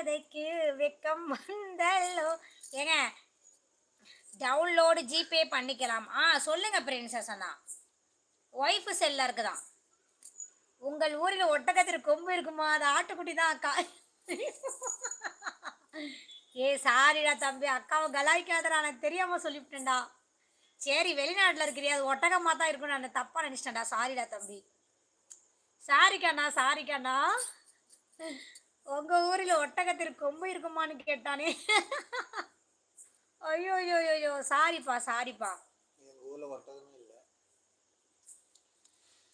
மமதைக்கு வெக்கம் வந்தல்லோ? ஏங்க download GPay பண்ணிக்கலாம். ஆ சொல்லுங்க பிரின்சஸ் அண்ணா. ஒய்ஃபு செல்ல இருக்குதான் உங்கள் ஊரில் ஒட்டகத்தில் கொம்பு இருக்குமா? அது ஆட்டுக்குட்டி தான் அக்கா. ஏ சாரிடா தம்பி. அக்காவை கலாய்க்காதடா. எனக்கு தெரியாம சொல்லிவிட்டேன்டா. சரி வெளிநாட்டில் இருக்கிறியா? அது ஒட்டகமாக தான் இருக்கும் நான் தப்பாக நினச்சிட்டேன்டா. சாரிடா தம்பி. சாரிக்காண்ணா சாரிக்காண்ணா. உங்கள் ஊரில் ஒட்டகத்திற்கு கொம்பு இருக்குமான்னு கேட்டானே. ஐயோ ஐயோ ஐயோ சாரிப்பா சாரிப்பா. எங்கள் ஊரில் ஒட்டகமே இல்லை.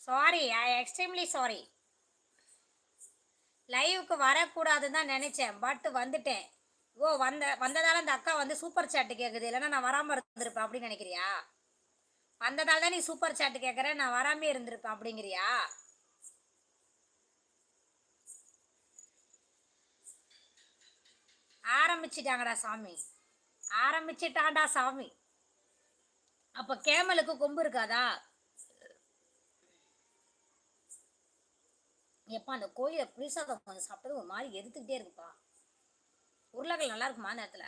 சாரி ஐ எக்ஸ்ட்ரீம்லி சாரி லைவுக்கு வரக்கூடாதுன்னு தான் நினச்சேன் பட் வந்துட்டேன். ஓ வந்த வந்ததால அந்த அக்கா வந்து சூப்பர் சாட்டு கேட்குது இல்லைன்னா நான் வராமல் இருந்திருப்பேன் அப்படின்னு நினைக்கிறியா? வந்ததால தான் நீ சூப்பர் சாட்டு கேட்குற நான் வராமே இருந்திருப்பேன் அப்படிங்கிறியா? ஆரம்பிச்சிட்டாங்கடா சாமி. ஆரம்பிச்சிட்டாண்டா சாமி. அப்போ கேமலுக்கு கொம்பு இருக்காதா? எப்பா அந்த கோயிலை புளிசாதம் கொஞ்சம் சாப்பிட்டது ஒரு மாதிரி எடுத்துக்கிட்டே இருக்குப்பா. உருளைகள் நல்லா இருக்குமா அந்த இடத்துல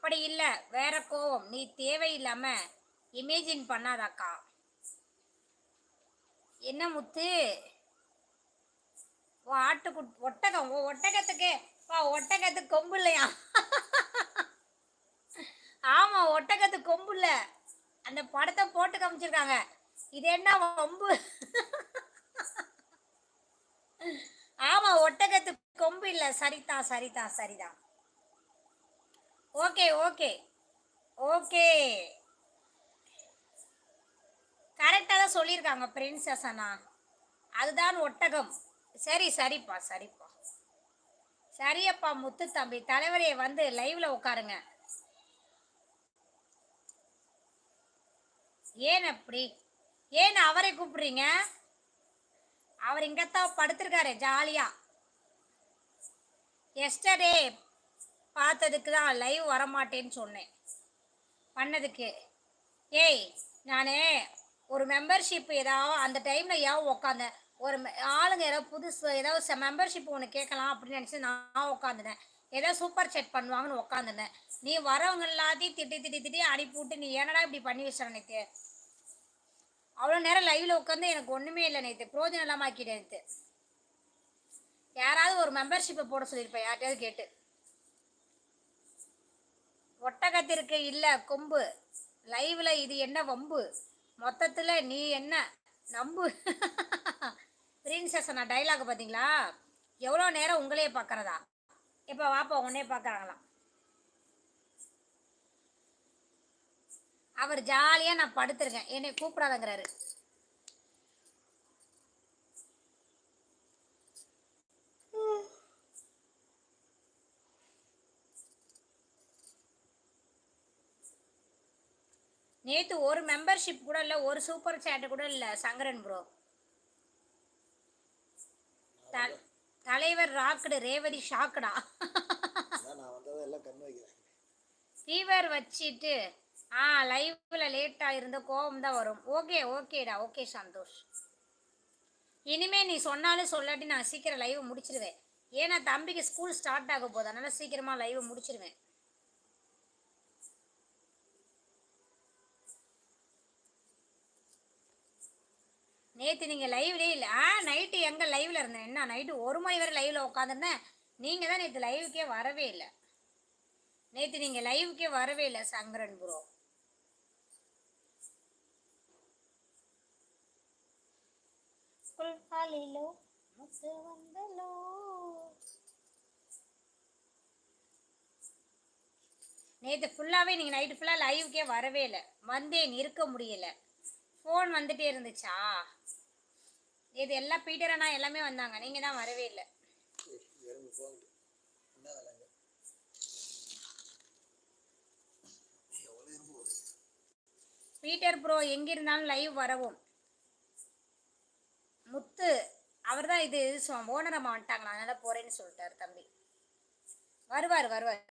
அப்படி இல்லை. வேற கோவம். நீ தேவையில்லாம இமேஜின் பண்ணாதாக்கா. என்ன முத்து? ஓ ஆட்டுக்கு ஒட்டகம் ஓ ஒட்டகத்துக்கு வா ஒட்டகத்துக்கு கொம்பு இல்லையா? ஆமாம் ஒட்டகத்துக்கு கொம்பு இல்லை. அந்த படத்தை போட்டு காமிச்சிருக்காங்க. இது என்ன கொம்பு ஆமாம் ஒட்டகத்துக்கு கொம்பு இல்லை. சரிதான் சரிதான் சரிதான் ஓகே ஓகே. ஓகே. கரெக்டாக தான் சொல்லியிருக்காங்க பிரின்சஸ் அண்ணா அதுதான் ஒட்டகம். சரி சரிப்பா சரிப்பா. சரியப்பா முத்து தம்பி. தலைவரையை வந்து லைவ்ல உட்காருங்க. ஏன் அப்படி? ஏன் அவரை கூப்பிடுறீங்க? அவர் இங்கத்தான் படுத்திருக்காரு ஜாலியா. எஸ்டர்டே பார்த்ததுக்கு தான் லைவ் வரமாட்டேன்னு சொன்னேன். பண்ணதுக்கு. ஏய் நான் ஒரு மெம்பர்ஷிப் ஏதாவது அந்த டைமில் ஏன் உக்காந்தேன்? ஒரு ஆளுங்க ஏதாவது புதுசு ஏதாவது மெம்பர்ஷிப் ஒன்று கேட்கலாம் அப்படின்னு நினச்சி நான் உட்காந்துனேன் ஏதோ சூப்பர் செட் பண்ணுவாங்கன்னு உட்காந்துனேன் நீ வரவங்க எல்லாத்தையும் திட்டி திட்டி திட்டி அனுப்பிவிட்டு நீ என்னடா இப்படி பண்ணி வச்சிட நேற்று அவ்வளோ நேரம் லைவில் உட்காந்து எனக்கு ஒன்றுமே இல்லை நேற்று பிரோஜனம் இல்லாமல் ஆக்கிட்டேன் நேற்று யாராவது ஒரு மெம்பர்ஷிப்பை போட சொல்லியிருப்பேன் யார்கிட்டயாவது கேட்டு. ஒட்டகத்திற்கு இல்லை கொம்பு. லைவில் இது என்ன வம்பு? மொத்தத்தில் நீ என்ன நம்பு? பிரின்சஸ் நான் டைலாக் பார்த்தீங்களா எவ்வளோ நேரம் உங்களையே பார்க்குறதா இப்போ வாப்பா உன்னே பார்க்குறாங்களாம் அவர் ஜாலியாக நான் படுத்திருக்கேன். என்னை கூப்பிடாதங்கிறாரு. நேற்று ஒரு மெம்பர்ஷிப் கூட இல்லை ஒரு சூப்பர் சேட்டு கூட இல்லை சங்கரன் ப்ரோ தலைவர் ராக்குடு ரேவதி ஷாக்குடா ஃபீவர் வச்சிட்டு ஆ லைவ்ல லேட்டாக இருந்த கோவம் தான் வரும். ஓகே ஓகேடா ஓகே சந்தோஷ். இனிமே நீ சொன்னாலும் சொல்லாட்டி நான் சீக்கிரம் லைவ் முடிச்சிருவேன். ஏன்னா தம்பிக்கு ஸ்கூல் ஸ்டார்ட் ஆக போகுது அதனால சீக்கிரமா லைவ் முடிச்சிருவேன். நேற்று நீங்கள் லைவ்லேயே இல்லை. ஆ நைட்டு எங்கே லைவில் இருந்தேன். என்ன நைட்டு ஒரு மணி வரை லைவில் உட்காந்துருந்தேன் நீங்கள் தான் நேற்று லைவுக்கே வரவே இல்லை. நேற்று நீங்கள் லைவுக்கே வரவே இல்லை சங்கரன் ப்ரோ புல்பாலிலோ முத்து வந்தலோ. நேற்று ஃபுல்லாகவே நீங்கள் நைட்டு ஃபுல்லாக லைவுக்கே வரவே இல்லை. வந்தேன் இருக்க முடியல. ஃபோன் வந்துட்டே இருந்துச்சா? இது எல்லாம் பீட்டர் அண்ணா எல்லாமே வந்தாங்க. நீங்கள் தான் வரவே இல்லை. பீட்டர் ப்ரோ எங்கிருந்தாலும் லைவ் வரவும். முத்து அவர் தான் இது ஓனர் அம்மா வந்துட்டாங்களா அதனால போறேன்னு சொல்லிட்டாரு தம்பி. வருவார் வருவார்.